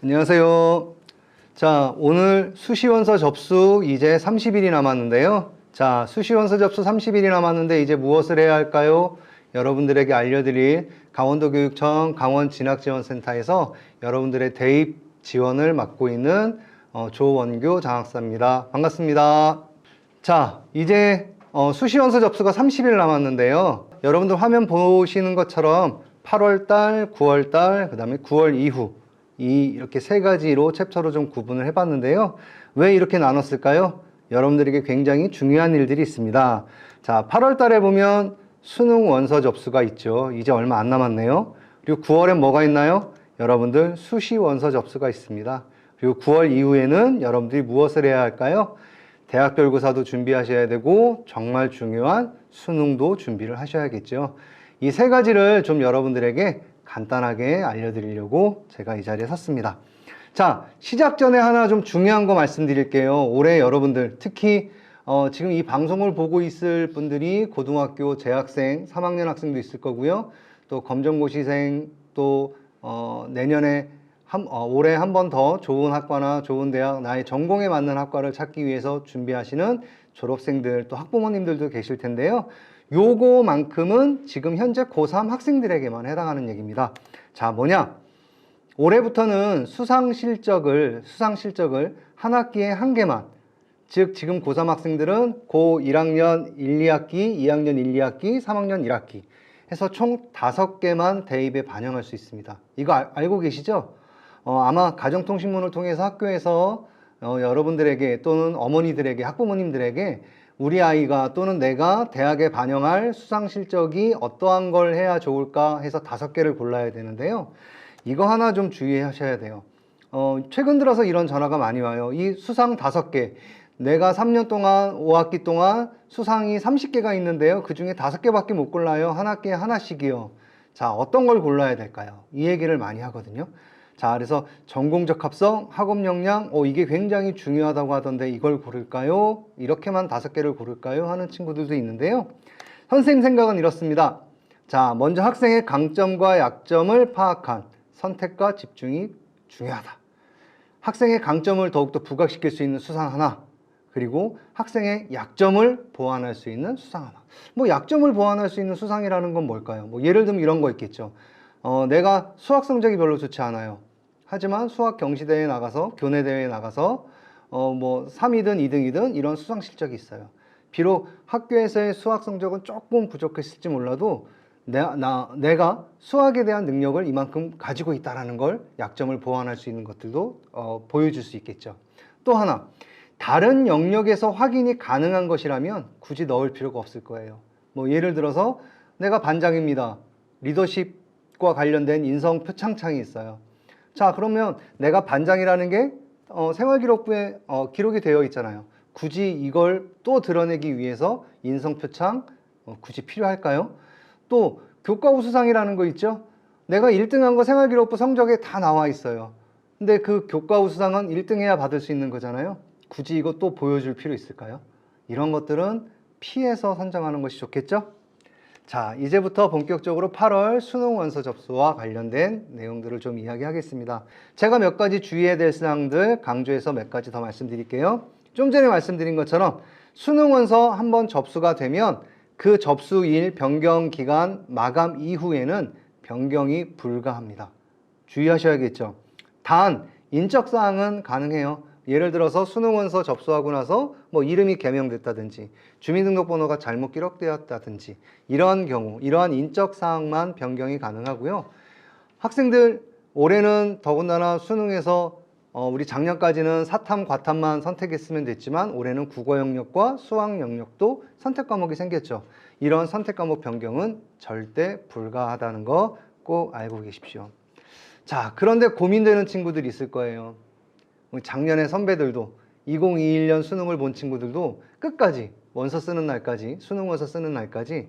안녕하세요. 자, 오늘 수시원서 접수 이제 30일이 남았는데요. 자, 수시원서 접수 30일이 남았는데 이제 무엇을 해야 할까요? 여러분들에게 알려드릴 강원도교육청 강원진학지원센터에서 여러분들의 대입 지원을 맡고 있는 어, 조원교 장학사입니다. 반갑습니다. 자, 이제 어, 수시원서 접수가 30일 남았는데요. 여러분들 화면 보시는 것처럼 8월달, 9월달, 그 다음에 9월 이후 이 이렇게 세 가지로 챕터로 좀 구분을 해봤는데요. 왜 이렇게 나눴을까요? 여러분들에게 굉장히 중요한 일들이 있습니다. 자, 8월 달에 보면 수능 원서 접수가 있죠. 이제 얼마 안 남았네요. 그리고 9월엔 뭐가 있나요? 여러분들 수시 원서 접수가 있습니다. 그리고 9월 이후에는 여러분들이 무엇을 해야 할까요? 대학별고사도 준비하셔야 되고 정말 중요한 수능도 준비를 하셔야겠죠. 이 세 가지를 좀 여러분들에게 간단하게 알려드리려고 제가 이 자리에 섰습니다. 자, 시작 전에 하나 좀 중요한 거 말씀드릴게요. 올해 여러분들 특히 어, 지금 이 방송을 보고 있을 분들이 고등학교 재학생, 3학년 학생도 있을 거고요. 또 검정고시생, 또 어, 내년에 한, 어, 올해 한 번 더 좋은 학과나 좋은 대학, 나의 전공에 맞는 학과를 찾기 위해서 준비하시는 졸업생들, 또 학부모님들도 계실 텐데요. 요거만큼은 지금 현재 고3 학생들에게만 해당하는 얘기입니다. 자, 뭐냐? 올해부터는 수상 실적을, 수상 실적을 한 학기에 한 개만, 즉, 지금 고3 학생들은 고 1학년 1, 2학기, 2학년 1, 2학기, 3학년 1학기 해서 총 다섯 개만 대입에 반영할 수 있습니다. 이거 알, 알고 계시죠? 어, 아마 가정통신문을 통해서 학교에서 어, 여러분들에게 또는 어머니들에게 학부모님들에게 우리 아이가 또는 내가 대학에 반영할 수상 실적이 어떠한 걸 해야 좋을까 해서 다섯 개를 골라야 되는데요. 이거 하나 좀 주의하셔야 돼요. 어, 최근 들어서 이런 전화가 많이 와요. 이 수상 다섯 개. 내가 3년 동안, 5학기 동안 수상이 30개가 있는데요. 그 중에 다섯 개밖에 못 골라요. 한 학기에 하나씩이요. 자, 어떤 걸 골라야 될까요? 이 얘기를 많이 하거든요. 자, 그래서 전공적 합성, 학업 역량, 어, 이게 굉장히 중요하다고 하던데 이걸 고를까요? 이렇게만 다섯 개를 고를까요? 하는 친구들도 있는데요. 선생님 생각은 이렇습니다. 자, 먼저 학생의 강점과 약점을 파악한 선택과 집중이 중요하다. 학생의 강점을 더욱더 부각시킬 수 있는 수상 하나, 그리고 학생의 약점을 보완할 수 있는 수상 하나. 뭐 약점을 보완할 수 있는 수상이라는 건 뭘까요? 뭐 예를 들면 이런 거 있겠죠. 어, 내가 수학 성적이 별로 좋지 않아요. 하지만 수학 경시대회에 나가서 교내 대회에 나가서 어, 뭐 3위든 2등이든 이런 수상 실적이 있어요. 비록 학교에서의 수학 성적은 조금 부족했을지 몰라도 내, 나, 내가 수학에 대한 능력을 이만큼 가지고 있다는 걸 약점을 보완할 수 있는 것들도 어, 보여줄 수 있겠죠. 또 하나, 다른 영역에서 확인이 가능한 것이라면 굳이 넣을 필요가 없을 거예요. 뭐 예를 들어서 내가 반장입니다. 리더십과 관련된 인성 표창장이 있어요. 자, 그러면 내가 반장이라는 게 어, 생활기록부에 어, 기록이 되어 있잖아요. 굳이 이걸 또 드러내기 위해서 인성표창 어, 굳이 필요할까요? 또 교과 우수상이라는 거 있죠? 내가 1등한 거 생활기록부 성적에 다 나와 있어요. 근데 그 교과 우수상은 1등해야 받을 수 있는 거잖아요. 굳이 또 보여줄 필요 있을까요? 이런 것들은 피해서 선정하는 것이 좋겠죠? 자, 이제부터 본격적으로 8월 수능 원서 접수와 관련된 내용들을 좀 이야기하겠습니다. 제가 몇 가지 주의해야 될 사항들 강조해서 몇 가지 더 말씀드릴게요. 좀 전에 말씀드린 것처럼 수능 원서 한번 접수가 되면 그 접수일 변경 기간 마감 이후에는 변경이 불가합니다. 주의하셔야겠죠. 단 인적 사항은 가능해요. 예를 들어서 수능 원서 접수하고 나서 뭐 이름이 개명됐다든지 주민등록번호가 잘못 기록되었다든지 이러한 경우 이러한 인적 사항만 변경이 가능하고요. 학생들 올해는 더군다나 수능에서 어, 우리 작년까지는 사탐, 과탐만 선택했으면 됐지만 올해는 국어 영역과 수학 영역도 선택 과목이 생겼죠. 이런 선택 과목 변경은 절대 불가하다는 거 꼭 알고 계십시오. 자, 그런데 고민되는 친구들이 있을 거예요. 우리 작년에 선배들도 2021년 수능을 본 친구들도 끝까지 원서 쓰는 날까지 수능 원서 쓰는 날까지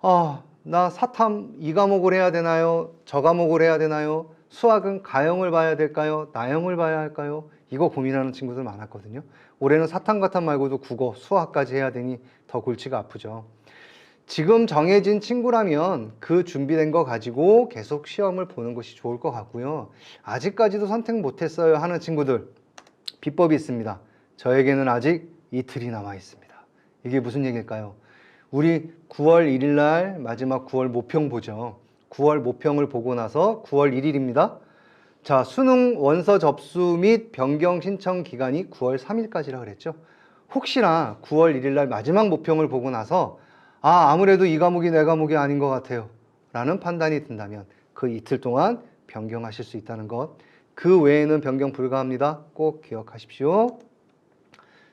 아, 나 사탐 이 과목을 해야 되나요? 저 과목을 해야 되나요? 수학은 가형을 봐야 될까요? 나형을 봐야 할까요? 이거 고민하는 친구들 많았거든요. 올해는 사탐 과탐 말고도 국어, 수학까지 해야 되니 더 골치가 아프죠. 지금 정해진 친구라면 그 준비된 거 가지고 계속 시험을 보는 것이 좋을 것 같고요. 아직까지도 선택 못했어요 하는 친구들 비법이 있습니다. 저에게는 아직 이틀이 남아 있습니다. 이게 무슨 얘기일까요? 우리 9월 1일 날 마지막 9월 모평 보죠. 9월 모평을 보고 나서 9월 1일입니다. 자, 수능 원서 접수 및 변경 신청 기간이 9월 3일까지라 그랬죠. 혹시나 9월 1일 날 마지막 모평을 보고 나서 아, 아무래도 이 과목이 내 과목이 아닌 것 같아요. 라는 판단이 든다면 그 이틀 동안 변경하실 수 있다는 것. 그 외에는 변경 불가합니다. 꼭 기억하십시오.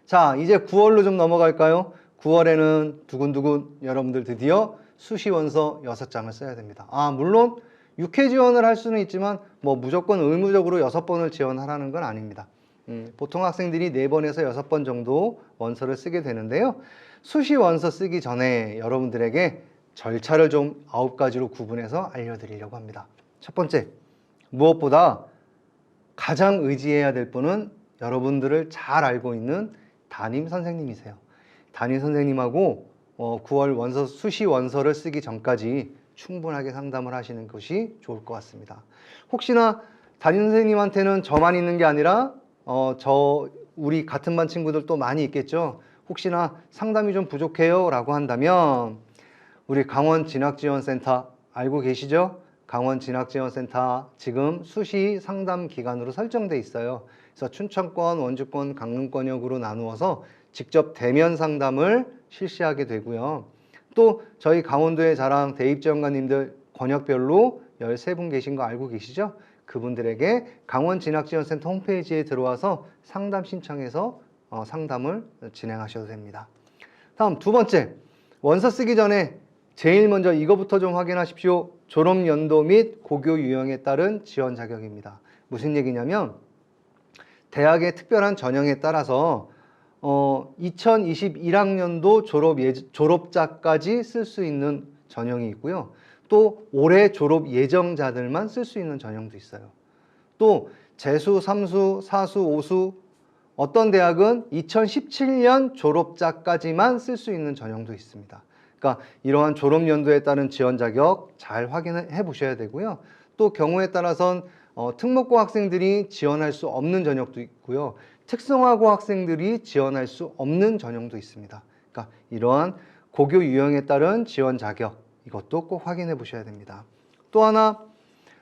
자, 이제 9월로 좀 넘어갈까요? 9월에는 두근두근 여러분들 드디어 수시 원서 6장을 써야 됩니다. 아, 물론 6회 지원을 할 수는 있지만 뭐 무조건 의무적으로 6번을 지원하라는 건 아닙니다. 음, 보통 학생들이 4번에서 6번 정도 원서를 쓰게 되는데요. 수시 원서 쓰기 전에 여러분들에게 절차를 좀 9가지로 구분해서 알려드리려고 합니다. 첫 번째, 무엇보다 가장 의지해야 될 분은 여러분들을 잘 알고 있는 담임 선생님이세요. 담임 선생님하고 어, 9월 원서 수시 원서를 쓰기 전까지 충분하게 상담을 하시는 것이 좋을 것 같습니다. 혹시나 담임 선생님한테는 저만 있는 게 아니라 어, 저 우리 같은 반 친구들 또 많이 있겠죠. 혹시나 상담이 좀 부족해요 라고 한다면 우리 강원 진학지원센터 알고 계시죠? 강원 진학지원센터 지금 수시 상담 기간으로 설정돼 있어요. 그래서 춘천권, 원주권, 강릉권역으로 나누어서 직접 대면 상담을 실시하게 되고요. 또 저희 강원도의 자랑 대입지원관님들 권역별로 13분 계신 거 알고 계시죠? 그분들에게 강원 진학지원센터 홈페이지에 들어와서 상담 신청해서 어, 상담을 진행하셔도 됩니다. 다음 두 번째, 원서 쓰기 전에 제일 먼저 이거부터 좀 확인하십시오. 졸업 연도 및 고교 유형에 따른 지원 자격입니다. 무슨 얘기냐면 대학의 특별한 전형에 따라서 어, 2021학년도 졸업 예, 졸업자까지 쓸 수 있는 전형이 있고요. 또 올해 졸업 예정자들만 쓸 수 있는 전형도 있어요. 또 재수, 삼수, 사수, 오수 어떤 대학은 2017년 졸업자까지만 쓸 수 있는 전형도 있습니다. 그러니까 이러한 졸업 연도에 따른 지원 자격 잘 확인해 보셔야 되고요. 또 경우에 따라선 어, 특목고 학생들이 지원할 수 없는 전형도 있고요. 특성화고 학생들이 지원할 수 없는 전형도 있습니다. 그러니까 이러한 고교 유형에 따른 지원 자격 이것도 꼭 확인해 보셔야 됩니다. 또 하나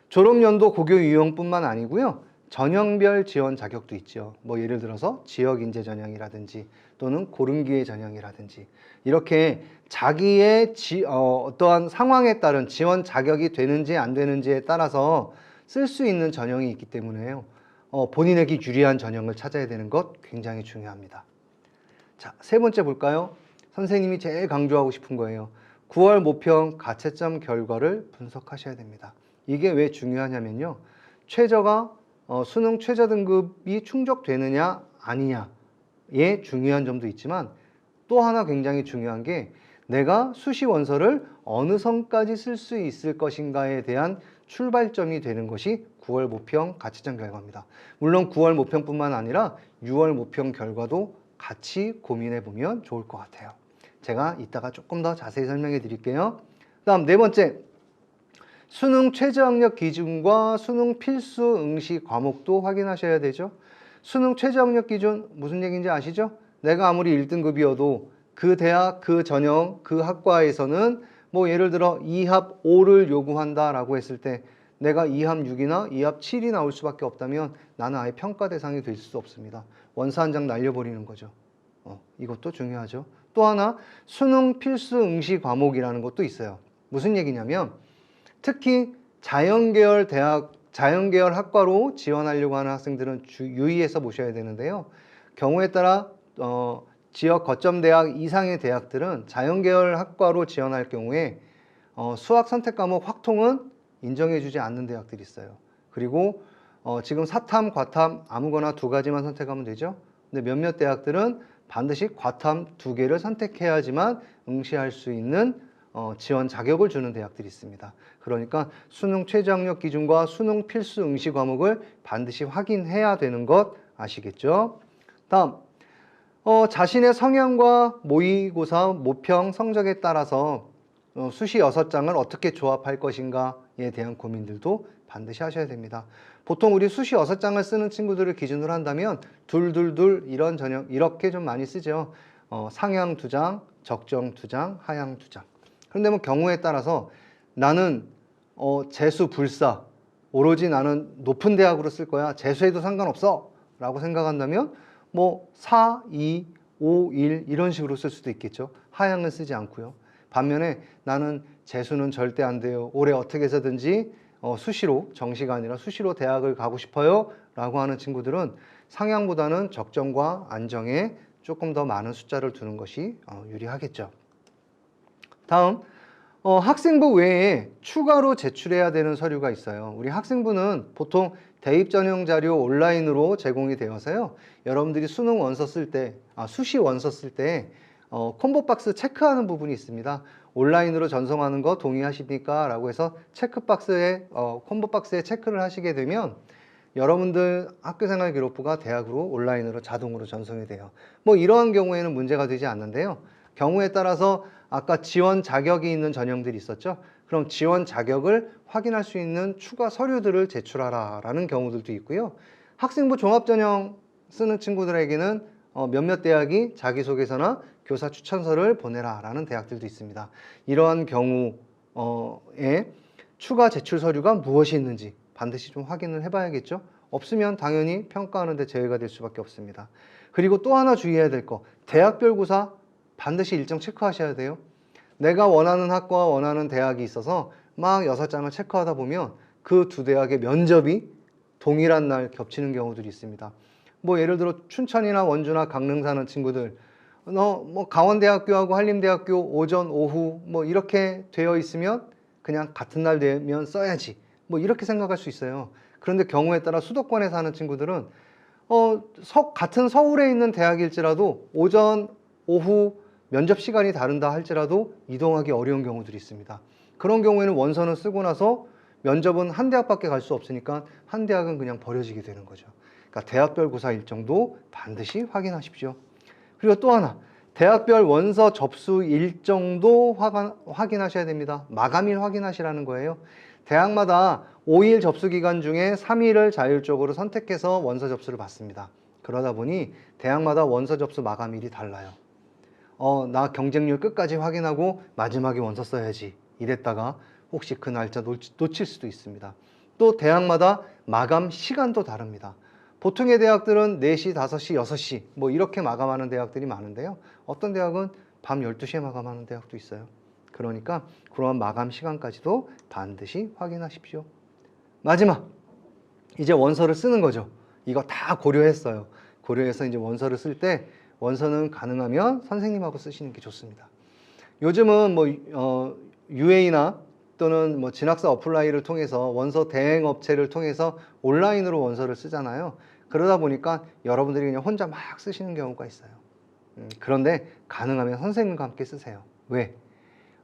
졸업 연도 고교 유형뿐만 아니고요. 전형별 지원 자격도 있죠. 뭐 예를 들어서 지역 인재 전형이라든지 또는 고른 기회 전형이라든지 이렇게 자기의 지, 어, 어떠한 상황에 따른 지원 자격이 되는지 안 되는지에 따라서 쓸 수 있는 전형이 있기 때문에요. 어, 본인에게 유리한 전형을 찾아야 되는 것 굉장히 중요합니다. 자, 세 번째 볼까요? 선생님이 제일 강조하고 싶은 거예요. 9월 모평 가채점 결과를 분석하셔야 됩니다. 이게 왜 중요하냐면요. 최저가 어, 수능 최저 등급이 충족되느냐 아니냐의 중요한 점도 있지만 또 하나 굉장히 중요한 게 내가 수시 원서를 어느 선까지 쓸 수 있을 것인가에 대한 출발점이 되는 것이 9월 모평 가치점 결과입니다. 물론 9월 모평뿐만 아니라 6월 모평 결과도 같이 고민해 보면 좋을 것 같아요. 제가 이따가 조금 더 자세히 설명해 드릴게요. 다음 네 번째. 수능 최저학력 기준과 수능 필수 응시 과목도 확인하셔야 되죠. 수능 최저학력 기준 무슨 얘기인지 아시죠? 내가 아무리 1등급이어도 그 대학, 그 전형, 그 학과에서는 뭐 예를 들어 2합 5를 요구한다라고 했을 때 내가 2합 6이나 2합 7이 나올 수밖에 없다면 나는 아예 평가 대상이 될 수 없습니다. 원서 한 장 날려버리는 거죠. 어, 이것도 중요하죠. 또 하나 수능 필수 응시 과목이라는 것도 있어요. 무슨 얘기냐면 특히 자연계열 대학, 자연계열 학과로 지원하려고 하는 학생들은 주, 유의해서 보셔야 되는데요. 경우에 따라 어, 지역 거점 대학 이상의 대학들은 자연계열 학과로 지원할 경우에 어, 수학 선택 과목 확통은 인정해주지 않는 대학들이 있어요. 그리고 어, 지금 사탐, 과탐 아무거나 두 가지만 선택하면 되죠. 근데 몇몇 대학들은 반드시 과탐 두 개를 선택해야지만 응시할 수 있는 어, 지원 자격을 주는 대학들이 있습니다. 그러니까 수능 최저학력 기준과 수능 필수 응시 과목을 반드시 확인해야 되는 것 아시겠죠? 다음 어, 자신의 성향과 모의고사 모평 성적에 따라서 어, 수시 여섯 장을 어떻게 조합할 것인가에 대한 고민들도 반드시 하셔야 됩니다. 보통 우리 수시 여섯 장을 쓰는 친구들을 기준으로 한다면 둘둘둘 이런 전형 이렇게 좀 많이 쓰죠. 어, 상향 두 장, 적정 두 장, 하향 두 장. 그런데 뭐 경우에 따라서 나는 어, 재수 불사 오로지 나는 높은 대학으로 쓸 거야. 재수해도 상관없어. 라고 생각한다면 뭐 4, 2, 5, 1 이런 식으로 쓸 수도 있겠죠. 하향은 쓰지 않고요. 반면에 나는 재수는 절대 안 돼요. 올해 어떻게 해서든지 어, 수시로 정시가 아니라 수시로 대학을 가고 싶어요. 라고 하는 친구들은 상향보다는 적정과 안정에 조금 더 많은 숫자를 두는 것이 어, 유리하겠죠. 다음 어, 학생부 외에 추가로 제출해야 되는 서류가 있어요. 우리 학생부는 보통 대입 전형 자료 온라인으로 제공이 되어서요. 여러분들이 수능 원서 쓸 때, 아, 수시 원서 쓸때 어, 콤보 박스 체크하는 부분이 있습니다. 온라인으로 전송하는 거 동의하십니까? 라고 해서 체크 박스에 어, 콤보 박스에 체크를 하시게 되면 여러분들 학교생활 기록부가 대학으로 온라인으로 자동으로 전송이 돼요. 뭐 이러한 경우에는 문제가 되지 않는데요. 경우에 따라서 아까 지원 자격이 있는 전형들이 있었죠. 그럼 지원 자격을 확인할 수 있는 추가 서류들을 제출하라라는 경우들도 있고요. 학생부 종합 전형 쓰는 친구들에게는 어, 몇몇 대학이 자기소개서나 교사 추천서를 보내라라는 대학들도 있습니다. 이러한 경우에 추가 제출 서류가 무엇이 있는지 반드시 좀 확인을 해봐야겠죠. 없으면 당연히 평가하는 데 제외가 될 수밖에 없습니다. 그리고 또 하나 주의해야 될 거, 대학별 고사 반드시 일정 체크하셔야 돼요. 내가 원하는 학과와 원하는 대학이 있어서 막 여섯 장을 체크하다 보면 그 두 대학의 면접이 동일한 날 겹치는 경우들이 있습니다. 뭐 예를 들어 춘천이나 원주나 강릉 사는 친구들 너 뭐 강원대학교하고 한림대학교 오전 오후 뭐 이렇게 되어 있으면 그냥 같은 날 되면 써야지 뭐 이렇게 생각할 수 있어요. 그런데 경우에 따라 수도권에 사는 친구들은 어, 서, 같은 서울에 있는 대학일지라도 오전 오후 면접 시간이 다른다 할지라도 이동하기 어려운 경우들이 있습니다. 그런 경우에는 원서는 쓰고 나서 면접은 한 대학밖에 갈 수 없으니까 한 대학은 그냥 버려지게 되는 거죠. 그러니까 대학별 고사 일정도 반드시 확인하십시오. 그리고 또 하나, 대학별 원서 접수 일정도 확인하셔야 됩니다. 마감일 확인하시라는 거예요. 대학마다 5일 접수 기간 중에 3일을 자율적으로 선택해서 원서 접수를 받습니다. 그러다 보니 대학마다 원서 접수 마감일이 달라요. 어, 나 경쟁률 끝까지 확인하고 마지막에 원서 써야지. 이랬다가 혹시 그 날짜 놓칠 수도 있습니다. 또 대학마다 마감 시간도 다릅니다. 보통의 대학들은 4시, 5시, 6시 뭐 이렇게 마감하는 대학들이 많은데요. 어떤 대학은 밤 12시에 마감하는 대학도 있어요. 그러니까 그러한 마감 시간까지도 반드시 확인하십시오. 마지막 이제 원서를 쓰는 거죠. 이거 다 고려했어요. 고려해서 이제 원서를 쓸 때 원서는 가능하면 선생님하고 쓰시는 게 좋습니다. 요즘은 뭐 어, UA나 또는 뭐 진학사 어플라이를 통해서 원서 대행 업체를 통해서 온라인으로 원서를 쓰잖아요. 그러다 보니까 여러분들이 그냥 혼자 막 쓰시는 경우가 있어요. 음, 그런데 가능하면 선생님과 함께 쓰세요. 왜?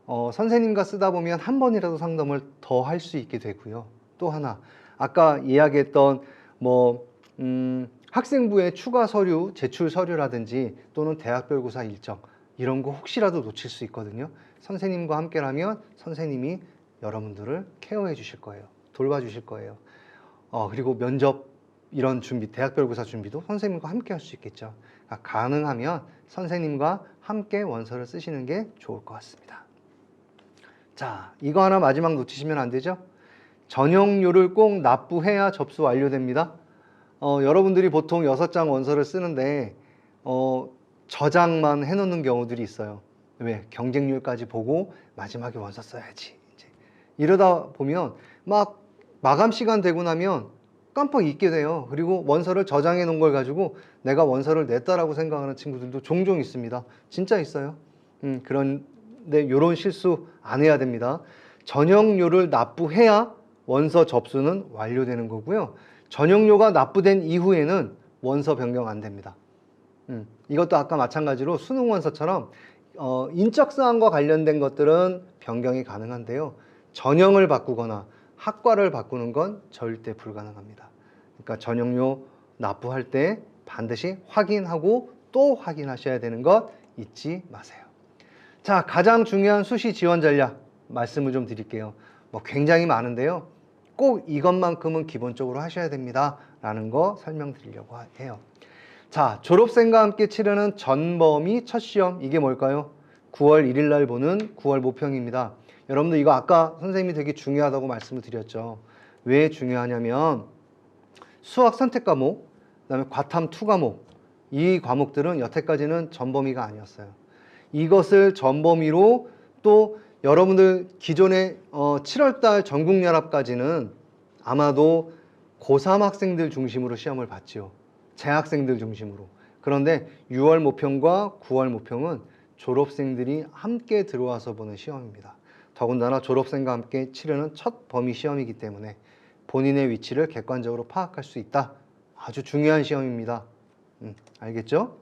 어, 선생님과 쓰다 보면 한 번이라도 상담을 더 할 수 있게 되고요. 또 하나, 아까 이야기했던 뭐, 음, 학생부의 추가 서류, 제출 서류라든지 또는 대학별 고사 일정, 이런 거 혹시라도 놓칠 수 있거든요. 선생님과 함께라면 선생님이 여러분들을 케어해 주실 거예요. 돌봐 주실 거예요. 어, 그리고 면접 이런 준비, 대학별 고사 준비도 선생님과 함께 할 수 있겠죠. 그러니까 가능하면 선생님과 함께 원서를 쓰시는 게 좋을 것 같습니다. 자, 이거 하나 마지막 놓치시면 안 되죠? 전형료를 꼭 납부해야 접수 완료됩니다. 어, 여러분들이 보통 6장 원서를 쓰는데 어, 저장만 해놓는 경우들이 있어요. 왜? 경쟁률까지 보고 마지막에 원서 써야지. 이제 이러다 보면 막 마감 시간 되고 나면 깜빡 잊게 돼요. 그리고 원서를 저장해 놓은 걸 가지고 내가 원서를 냈다라고 생각하는 친구들도 종종 있습니다. 진짜 있어요. 음, 그런데 이런 실수 안 해야 됩니다. 전형료를 납부해야 원서 접수는 완료되는 거고요. 전형료가 납부된 이후에는 원서 변경 안 됩니다. 음, 이것도 아까 마찬가지로 수능 원서처럼 어, 인적 사항과 관련된 것들은 변경이 가능한데요. 전형을 바꾸거나 학과를 바꾸는 건 절대 불가능합니다. 그러니까 전형료 납부할 때 반드시 확인하고 또 확인하셔야 되는 것 잊지 마세요. 자, 가장 중요한 수시 지원 전략 말씀을 좀 드릴게요. 뭐 굉장히 많은데요. 꼭 이것만큼은 기본적으로 하셔야 됩니다. 라는 거 설명드리려고 하- 해요. 자, 졸업생과 함께 치르는 전범위 첫 시험. 이게 뭘까요? 9월 1일 날 보는 9월 모평입니다. 여러분들 이거 아까 선생님이 되게 중요하다고 말씀을 드렸죠. 왜 중요하냐면 수학 선택 과목, 그다음에 과탐 투 과목 이 과목들은 여태까지는 전범위가 아니었어요. 이것을 전범위로 또 여러분들 기존에 어, 7월달 전국연합까지는 아마도 고3 학생들 중심으로 시험을 봤지요. 재학생들 중심으로. 그런데 6월 모평과 9월 모평은 졸업생들이 함께 들어와서 보는 시험입니다. 더군다나 졸업생과 함께 치르는 첫 범위 시험이기 때문에 본인의 위치를 객관적으로 파악할 수 있다. 아주 중요한 시험입니다. 음, 알겠죠?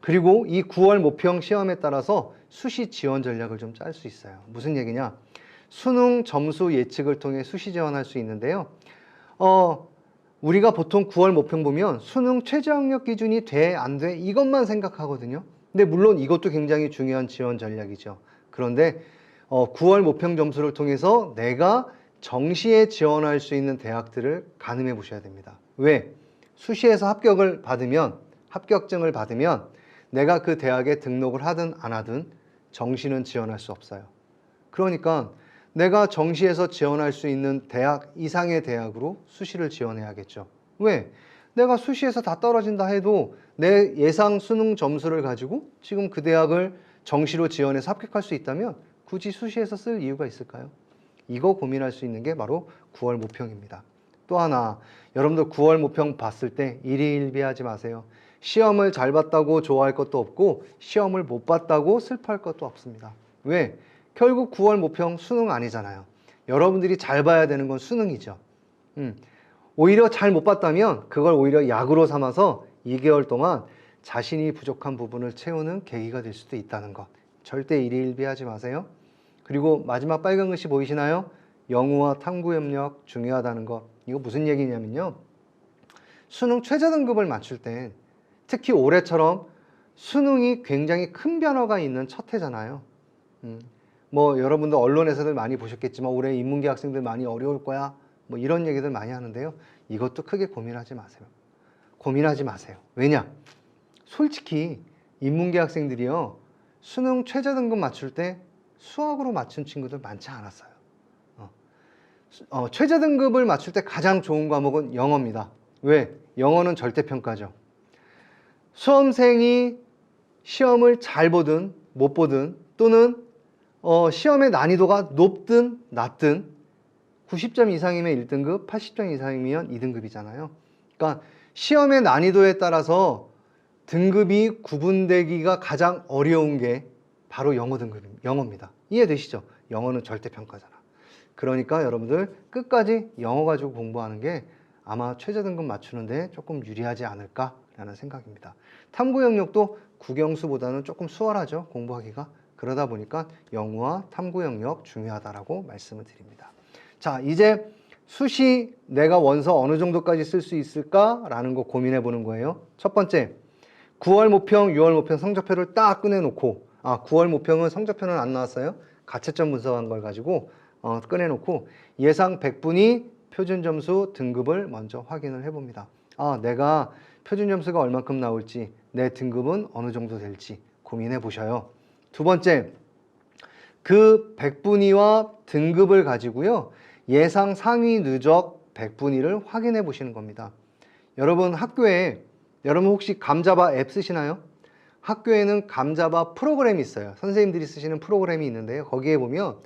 그리고 이 9월 모평 시험에 따라서 수시 지원 전략을 좀 짤 수 있어요. 무슨 얘기냐? 수능 점수 예측을 통해 수시 지원할 수 있는데요. 어, 우리가 보통 9월 모평 보면 수능 최저 학력 기준이 돼, 안 돼? 이것만 생각하거든요. 근데 물론 이것도 굉장히 중요한 지원 전략이죠. 그런데 어, 9월 모평 점수를 통해서 내가 정시에 지원할 수 있는 대학들을 가늠해 보셔야 됩니다. 왜? 수시에서 합격을 받으면, 합격증을 받으면 내가 그 대학에 등록을 하든 안 하든 정시는 지원할 수 없어요. 그러니까 내가 정시에서 지원할 수 있는 대학 이상의 대학으로 수시를 지원해야겠죠. 왜? 내가 수시에서 다 떨어진다 해도 내 예상 수능 점수를 가지고 지금 그 대학을 정시로 지원해서 합격할 수 있다면 굳이 수시에서 쓸 이유가 있을까요? 이거 고민할 수 있는 게 바로 9월 모평입니다. 또 하나, 여러분들 9월 모평 봤을 때 일희일비하지 마세요. 시험을 잘 봤다고 좋아할 것도 없고 시험을 못 봤다고 슬퍼할 것도 없습니다. 왜? 결국 9월 모평 수능 아니잖아요. 여러분들이 잘 봐야 되는 건 수능이죠. 음. 오히려 잘 못 봤다면 그걸 오히려 약으로 삼아서 2개월 동안 자신이 부족한 부분을 채우는 계기가 될 수도 있다는 것. 절대 일희일비하지 마세요. 그리고 마지막 빨간 글씨 보이시나요? 영어와 탐구 협력 중요하다는 것. 이거 무슨 얘기냐면요. 수능 최저 등급을 맞출 땐 특히 올해처럼 수능이 굉장히 큰 변화가 있는 첫 해잖아요. 음, 뭐 여러분도 언론에서들 많이 보셨겠지만 올해 인문계 학생들 많이 어려울 거야. 뭐 이런 얘기들 많이 하는데요. 이것도 크게 고민하지 마세요. 고민하지 마세요. 왜냐? 솔직히 인문계 학생들이요. 수능 최저 등급 맞출 때 수학으로 맞춘 친구들 많지 않았어요. 어. 수- 어, 최저 등급을 맞출 때 가장 좋은 과목은 영어입니다. 왜? 영어는 절대평가죠. 수험생이 시험을 잘 보든 못 보든 또는 어, 시험의 난이도가 높든 낮든 90점 이상이면 1등급, 80점 이상이면 2등급이잖아요. 그러니까 시험의 난이도에 따라서 등급이 구분되기가 가장 어려운 게 바로 영어 등급입니다. 영어입니다. 이해되시죠? 영어는 절대평가잖아. 그러니까 여러분들 끝까지 영어 가지고 공부하는 게 아마 최저 등급 맞추는데 조금 유리하지 않을까라는 생각입니다. 탐구 영역도 국영수보다는 조금 수월하죠. 공부하기가. 그러다 보니까 영어와 탐구 영역 중요하다라고 말씀을 드립니다. 자, 이제 수시 내가 원서 어느 정도까지 쓸 수 있을까라는 거 고민해 보는 거예요. 첫 번째, 9월 모평, 6월 모평 성적표를 딱 꺼내놓고, 아, 9월 모평은 성적표는 안 나왔어요. 가채점 분석한 걸 가지고 어, 꺼내놓고 예상 100분이 표준 점수 등급을 먼저 확인을 해봅니다. 아, 내가 표준 점수가 얼만큼 나올지, 내 등급은 어느 정도 될지 고민해 보셔요. 두 번째, 그 100분위와 등급을 가지고요. 예상 상위 누적 100분위를 확인해 보시는 겁니다. 여러분 학교에 여러분 혹시 감자바 앱 쓰시나요? 학교에는 감자바 프로그램이 있어요. 선생님들이 쓰시는 프로그램이 있는데요. 거기에 보면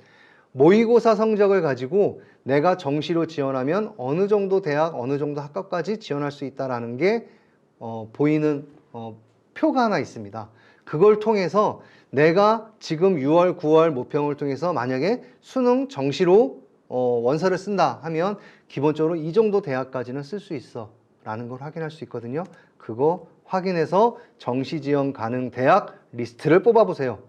모의고사 성적을 가지고 내가 정시로 지원하면 어느 정도 대학, 어느 정도 학과까지 지원할 수 있다라는 게 어, 보이는 어, 표가 하나 있습니다. 그걸 통해서 내가 지금 6월, 9월 모평을 통해서 만약에 수능 정시로 어, 원서를 쓴다 하면 기본적으로 이 정도 대학까지는 쓸 수 있어 라는 걸 확인할 수 있거든요. 그거 확인해서 정시 지원 가능 대학 리스트를 뽑아보세요.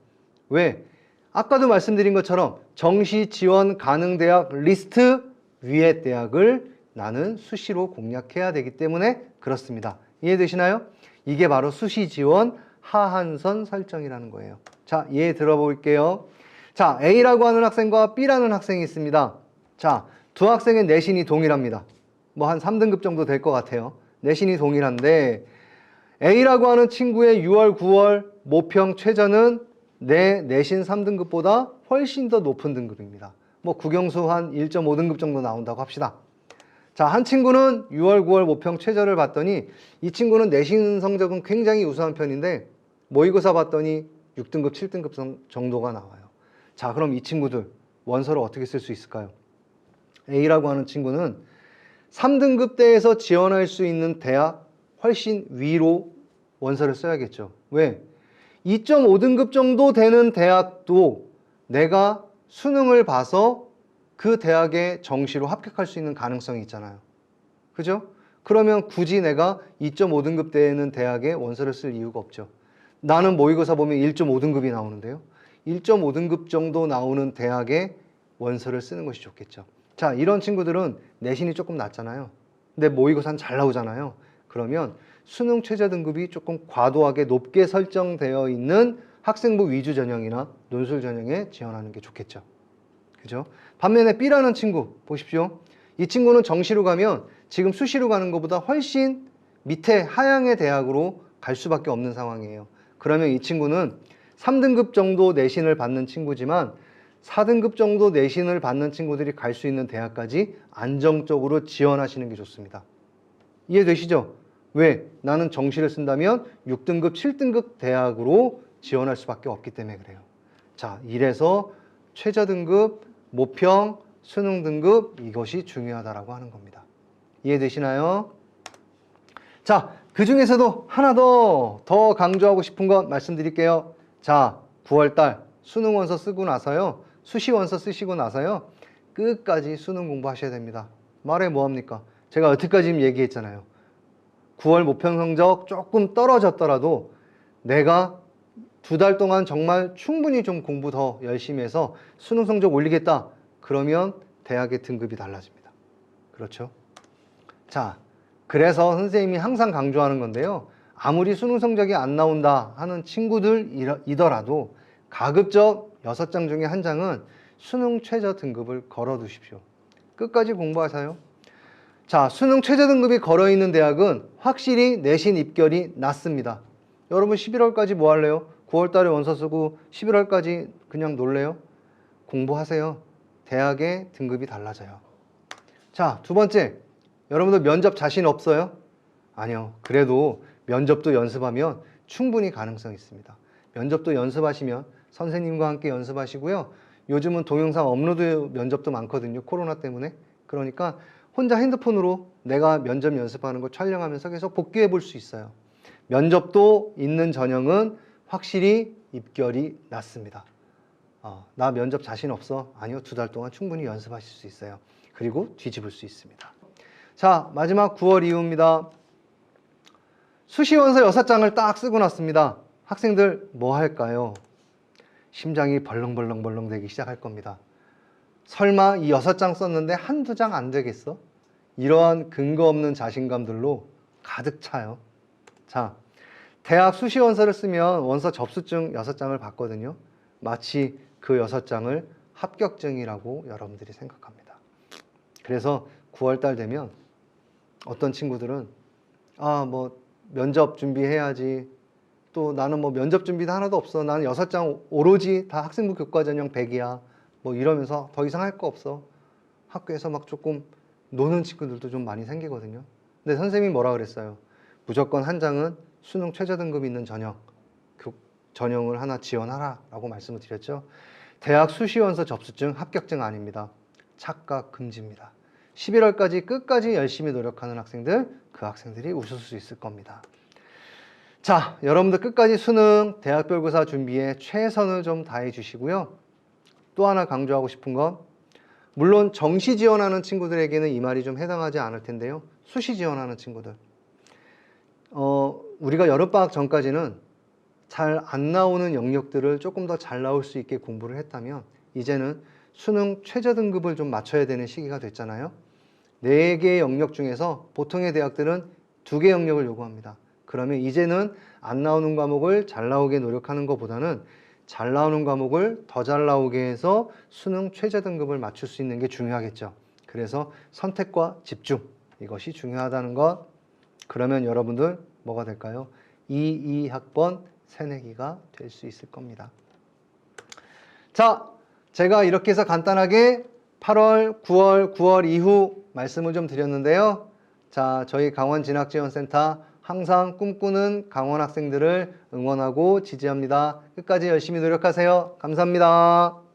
왜? 아까도 말씀드린 것처럼 정시 지원 가능 대학 리스트 위의 대학을 나는 수시로 공략해야 되기 때문에 그렇습니다. 이해되시나요? 이게 바로 수시 지원 하한선 설정이라는 거예요. 자, 예 들어볼게요. 자, A라고 하는 학생과 B라는 학생이 있습니다. 자, 두 학생의 내신이 동일합니다. 뭐 한 3등급 정도 될 것 같아요. 내신이 동일한데 A라고 하는 친구의 6월, 9월 모평 최저는 내 내신 3등급보다 훨씬 더 높은 등급입니다. 뭐 국영수 한 1.5등급 정도 나온다고 합시다. 자, 한 친구는 6월, 9월 모평 최저를 봤더니 이 친구는 내신 성적은 굉장히 우수한 편인데 모의고사 봤더니 6등급, 7등급 정- 정도가 나와요. 자, 그럼 이 친구들 원서를 어떻게 쓸 수 있을까요? A라고 하는 친구는 3등급 대에서 지원할 수 있는 대학 훨씬 위로 원서를 써야겠죠. 왜? 2.5등급 정도 되는 대학도 내가 수능을 봐서 그 대학에 정시로 합격할 수 있는 가능성이 있잖아요. 그죠? 그러면 굳이 내가 2.5등급 되는 대학에 원서를 쓸 이유가 없죠. 나는 모의고사 보면 1.5등급이 나오는데요. 1.5등급 정도 나오는 대학에 원서를 쓰는 것이 좋겠죠. 자, 이런 친구들은 내신이 조금 낮잖아요. 근데 모의고사는 잘 나오잖아요. 그러면 수능 최저 등급이 조금 과도하게 높게 설정되어 있는 학생부 위주 전형이나 논술 전형에 지원하는 게 좋겠죠. 그죠? 반면에 B라는 친구 보십시오. 이 친구는 정시로 가면 지금 수시로 가는 것보다 훨씬 밑에 하향의 대학으로 갈 수밖에 없는 상황이에요. 그러면 이 친구는 3등급 정도 내신을 받는 친구지만 4등급 정도 내신을 받는 친구들이 갈 수 있는 대학까지 안정적으로 지원하시는 게 좋습니다. 이해되시죠? 왜? 나는 정시를 쓴다면 6등급, 7등급 대학으로 지원할 수밖에 없기 때문에 그래요. 자, 이래서 최저 등급, 모평, 수능 등급 이것이 중요하다라고 하는 겁니다. 이해되시나요? 자, 그 중에서도 하나 더, 더 강조하고 싶은 것 말씀드릴게요. 자, 9월 달 수능 원서 쓰고 나서요. 수시 원서 쓰시고 나서요. 끝까지 수능 공부하셔야 됩니다. 말해 뭐합니까? 제가 여태까지 얘기했잖아요. 9월 모평 성적 조금 떨어졌더라도 내가 두 달 동안 정말 충분히 좀 공부 더 열심히 해서 수능 성적 올리겠다. 그러면 대학의 등급이 달라집니다. 그렇죠? 자, 그래서 선생님이 항상 강조하는 건데요. 아무리 수능 성적이 안 나온다 하는 친구들이더라도 가급적 여섯 장 중에 한 장은 수능 최저 등급을 걸어 두십시오. 끝까지 공부하세요. 자, 수능 최저 등급이 걸어 있는 대학은 확실히 내신 입결이 낮습니다. 여러분 11월까지 뭐 할래요? 9월 달에 원서 쓰고 11월까지 그냥 놀래요? 공부하세요. 대학의 등급이 달라져요. 자, 두 번째. 여러분들 면접 자신 없어요? 아니요. 그래도 면접도 연습하면 충분히 가능성 있습니다. 면접도 연습하시면 선생님과 함께 연습하시고요. 요즘은 동영상 업로드 면접도 많거든요. 코로나 때문에. 그러니까 혼자 핸드폰으로 내가 면접 연습하는 거 촬영하면서 계속 복귀해 볼 수 있어요. 면접도 있는 전형은 확실히 입결이 낮습니다. 어, 나 면접 자신 없어? 아니요. 두 달 동안 충분히 연습하실 수 있어요. 그리고 뒤집을 수 있습니다. 자, 마지막 9월 이후입니다. 수시원서 6장을 딱 쓰고 났습니다. 학생들 뭐 할까요? 심장이 벌렁벌렁벌렁 되기 시작할 겁니다. 설마 이 6장 썼는데 한두 장 안 되겠어? 이러한 근거 없는 자신감들로 가득 차요. 자, 대학 수시 원서를 쓰면 원서 접수증 6장을 받거든요. 마치 그 6장을 합격증이라고 여러분들이 생각합니다. 그래서 9월달 되면 어떤 친구들은 아 뭐 면접 준비해야지. 또 나는 뭐 면접 준비도 하나도 없어. 나는 여섯 장 오로지 다 학생부 교과 전형 100이야. 뭐 이러면서 더 이상 할 거 없어. 학교에서 막 조금 노는 친구들도 좀 많이 생기거든요. 근데 선생님이 뭐라 그랬어요? 무조건 한 장은 수능 최저 등급 있는 전형 교- 전형을 하나 지원하라라고 말씀을 드렸죠 대학 수시원서 접수증 합격증 아닙니다 착각 금지입니다 11월까지 끝까지 열심히 노력하는 학생들, 그 학생들이 웃을 수 있을 겁니다. 자, 여러분들 끝까지 수능, 대학별고사 준비에 최선을 좀 다해 주시고요. 또 하나 강조하고 싶은 건, 물론 정시 지원하는 친구들에게는 이 말이 좀 해당하지 않을 텐데요. 수시 지원하는 친구들. 어, 우리가 여름방학 전까지는 잘 안 나오는 영역들을 조금 더 잘 나올 수 있게 공부를 했다면, 이제는 수능 최저 등급을 좀 맞춰야 되는 시기가 됐잖아요. 네 개의 영역 중에서 보통의 대학들은 두 개 영역을 요구합니다. 그러면 이제는 안 나오는 과목을 잘 나오게 노력하는 것보다는 잘 나오는 과목을 더 잘 나오게 해서 수능 최저 등급을 맞출 수 있는 게 중요하겠죠. 그래서 선택과 집중 이것이 중요하다는 것. 그러면 여러분들 뭐가 될까요? 2, 2학번 새내기가 될 수 있을 겁니다. 자, 제가 이렇게 해서 간단하게 8월, 9월, 9월 이후 말씀을 좀 드렸는데요. 자, 저희 강원진학지원센터 항상 꿈꾸는 강원 학생들을 응원하고 지지합니다. 끝까지 열심히 노력하세요. 감사합니다.